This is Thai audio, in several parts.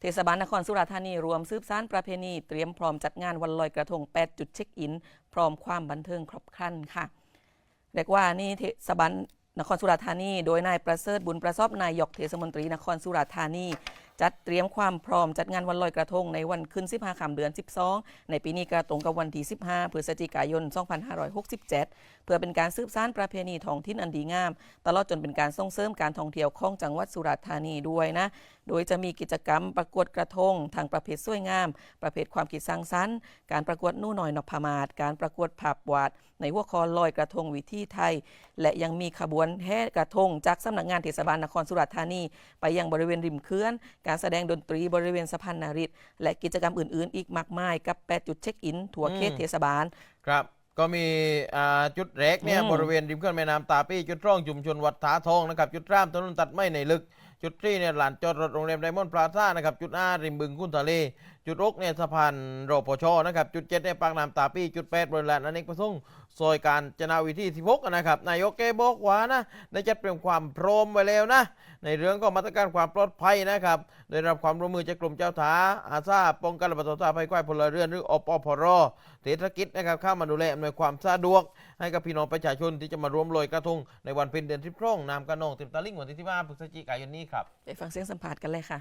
เทศบาลนครสุราษฎร์ธานีรวมซืบสานประเพณี เตรียมพร้อมจัดงานวันลอยกระทง 8 จุดเช็คอิน พร้อมความบันเทิงครบครันค่ะเรียกว่านี่เทศบาลนครสุราษฎร์ธานี โดยนายประเสริฐบุญประสอบนายกเทศมนตรีนครสุราษฎร์ธานี จัดเตรียมความพร้อมจัดงานวันลอยกระทงในวันขึ้น 15ค่ำเดือน 12 ในปีนี้กระตรงกับวันที่ 15 พฤศจิกายน 2567 เพื่อเป็นการสืบสานประเพณีท้องถิ่นอันดีงาม ตลอดจนเป็นการส่งเสริมการท่องเที่ยวของจังหวัดสุราษฎร์ธานีด้วยนะ โดยจะมีกิจกรรมประกวดกระทงทางประเภทสวยงาม ประเภทความคิดสร้างสรรค์ การประกวดนู่หน่อยนพมาศการประกวดภาพวาด ในหัวข้อลอยกระทงวิถีไทย และยังมีขบวนแห่กระทงจากสำนักงานเทศบาลนครสุราษฎร์ธานี ไปยังบริเวณริมเขื่อนการแสดงดนตรีบริเวณสะพานนาริตและกิจกรรมอื่น ๆ อีกมากมาย กับ 8 จุดเช็คอิน ทั่วเขตเทศบาล ครับ ก็มีอ่าจุดแรกเนี่ยอืม บริเวณริมเขื่อนแม่น้ำตาปี้จุดร่องชุมชนวัดถาทองนะครับจุดร่ามถนนตัดไม้ในลึกจุดที่เนี่ยลานจอดรถโรงแรมไดมอนด์พลาซ่านะครับจุดอาริมบึงกุ้นทะเล จุดอกเนี่ยสะพานรพชนะครับจุดเจ็ดเนี่ยปากน้ำตาปี้จุดแปดบริเวณลานอเนกประสงค์ซอยการจนาวิธีที่พกนะครับนายกแกบอกว่านะได้จัดเตรียมความพร้อมไว้แล้วนะ ในเรื่องของมาตรการความปลอดภัยนะครับได้รับความร่วมมือจากกลุ่มเจ้าท่าอาซาป้องกันและบรรเทาสาภัยควายพลเรือนหรืออปอพรเทศกิจนะครับเข้ามาดูแลอำนวยความสะดวก ให้กับพี่น้องประชาชนที่จะมาร่วมลอยกระทงในวันเพ็ญเดือนที่พร่องนามกระนองเต็มตะลิ่งวันที่15พฤศจิกายนนี้ครับ ไปฟังเสียงสัมภาษณ์กันเลยค่ะ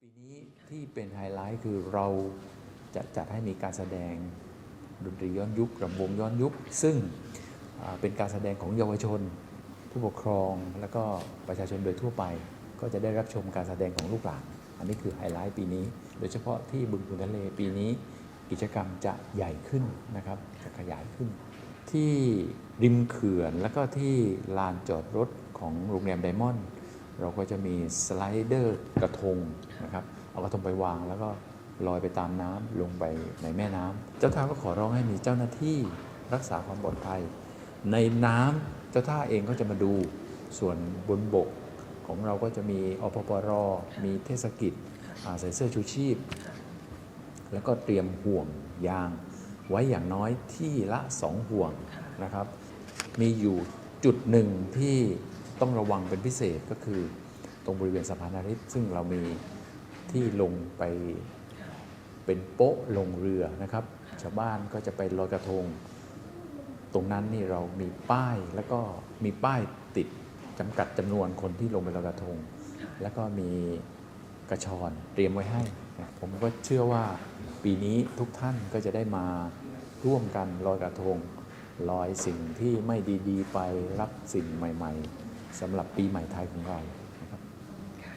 ปีนี้ที่เป็นไฮไลท์คือเราจะจัดให้มีการแสดงดนตรีย้อนยุครำวงย้อนยุค ซึ่งอ่าเป็นการแสดงของเยาวชน ผู้ปกครองและก็ประชาชนโดยทั่วไป ก็จะได้รับชมการแสดงของลูกหลาน อันนี้คือไฮไลท์ปีนี้ โดยเฉพาะที่บึงกุนทะเลปีนี้กิจกรรมจะใหญ่ขึ้นนะครับจะขยายขึ้น ที่ริมเขื่อนแล้วก็ที่ลานจอดรถ ของโรงแรมไดมอนด์เราก็จะมีสไลเดอร์กระทงนะครับเอากระทงไปวางแล้วก็ลอยไปตามน้ำลงไปในแม่น้ำเจ้าท่าก็ขอร้องให้มีเจ้าหน้าที่รักษาความปลอดภัย ในน้ำเจ้าท่าเองก็จะมาดูส่วนบนบกของเราก็จะมีอปปร มีเทศกิจใส่เสื้อชูชีพ แล้วก็เตรียมห่วงยาง ไว้อย่างน้อยที่ละสองห่วงนะครับ มีอยู่จุดหนึ่งที่ ต้องระวังเป็นพิเศษก็คือตรงบริเวณสะพานนาริตซึ่งเรามีที่ลงไปเป็นโป๊ะลงเรือนะครับ ชาวบ้านก็จะไปลอยกระทง ตรงนั้นนี่เรามีป้ายแล้วก็มีป้ายติดจำกัดจำนวนคนที่ลงไปลอยกระทง แล้วก็มีกระชอนเตรียมไว้ให้ ผมก็เชื่อว่าปีนี้ทุกท่านก็จะได้มาร่วมกันลอยกระทงลอยสิ่งที่ไม่ดีๆ ไปรับสิ่งใหม่ ๆ สำหรับปีใหม่ไทยของเรา